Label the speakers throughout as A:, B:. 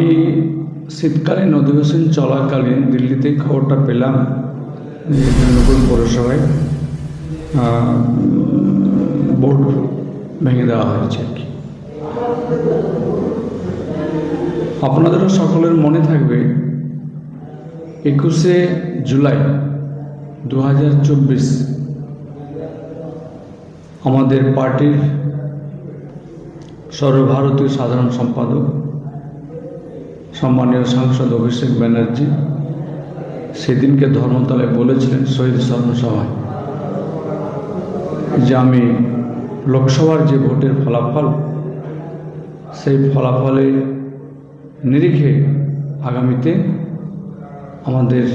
A: আমি শীতকালীন অধিবেশন চলাকালীন দিল্লিতে খবরটা পেলাম নতুন পৌরসভায় বোর্ড ভেঙে দেওয়া হয়েছে আপনাদেরও সকলের মনে থাকবে, একুশে জুলাই দু হাজার চব্বিশ আমাদের পার্টির সর্বভারতীয় সাধারণ সম্পাদক সম্মানীয় সাংসদ অভিষেক ব্যানার্জি, সেদিনকে ধর্মতলায় বলেছিলেন শহীদ স্মরণ সভায় যে আমি লোকসভার যে ভোটের ফলাফল, সেই ফলাফলের নিরিখে আগামীতে আমাদের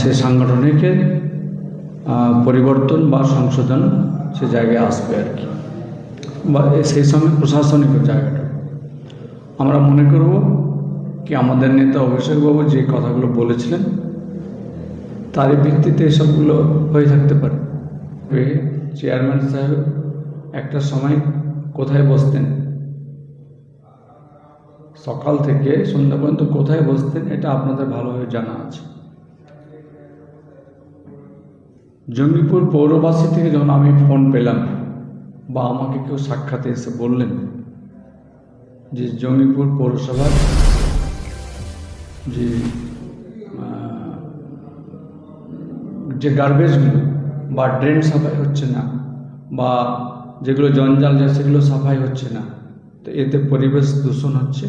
A: সে সাংগঠনিকে পরিবর্তন বা সংশোধন সে জায়গায় আসবে আর কি। বা সেই সময় প্রশাসনিক জায়গাটা। আমরা মনে করব কি আমাদের নেতা অভিষেকবাবু যে কথাগুলো বলেছিলেন, তারই ভিত্তিতে এসবগুলো হয়ে থাকতে পারে। চেয়ারম্যান সাহেব একটা সময় কোথায় বসতেন? সকাল থেকে সন্ধ্যা পর্যন্ত কোথায় বসতেন এটা আপনাদের ভালোভাবে জানা আছে। জঙ্গিপুর পৌরবাসী থেকে যখন আমি ফোন পেলাম বা আমাকে কেউ সাক্ষাতে এসে বললেন যে জঙ্গিপুর পৌরসভার যে যে গার্বেজগুলো বা ড্রেন সাফাই হচ্ছে না বা যেগুলো জঞ্জাল যায় সেগুলো সাফাই হচ্ছে না, তো এতে পরিবেশ দূষণ হচ্ছে।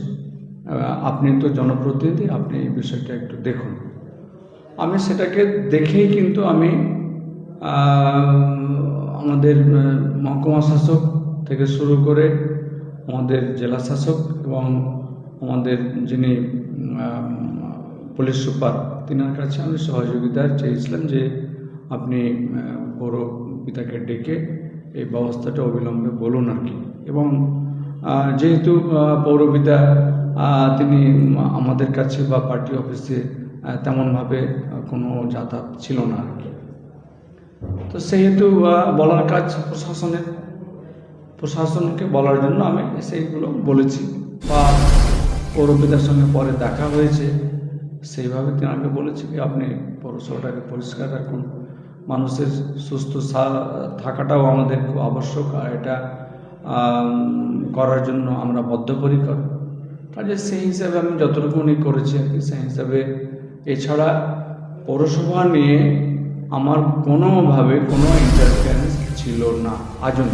A: আপনি তো জনপ্রতিনিধি, আপনি এই বিষয়টা একটু দেখুন। আমি সেটাকে দেখেই কিন্তু আমি আমাদের মহকুমা শাসক থেকে শুরু করে আমাদের জেলা শাসক এবং আমাদের যিনি পুলিশ সুপার, তিনার কাছে আমি সহযোগিতা চেয়েছিলাম যে আপনি পৌর পিতাকে ডেকে এই ব্যবস্থাটা অবিলম্বে বলুন আর কি। এবং যেহেতু পৌরপিতা তিনি আমাদের কাছে বা পার্টি অফিসে তেমনভাবে কোনো যাতায়াত ছিল না আর কি। তো সেহেতু বলার কাজ প্রশাসনের প্রশাসনকে বলার জন্য আমি সেইগুলো বলেছি। বা পৌরপিতার সঙ্গে পরে দেখা হয়েছে, সেইভাবে তেনাকে বলেছি কি আপনি পৌরসভাটাকে পরিষ্কার রাখুন। মানুষের সুস্থ থাকাটাও আমাদের খুব আবশ্যক, আর এটা করার জন্য আমরা বদ্ধপরিকর। কাজে সেই হিসাবে আমি যতটুকুনি করেছি আর কি, সেই হিসাবে এছাড়া পৌরসভা নিয়ে আমার কোনোভাবে কোনো ইন্টারফারেন্স ছিল না, আজও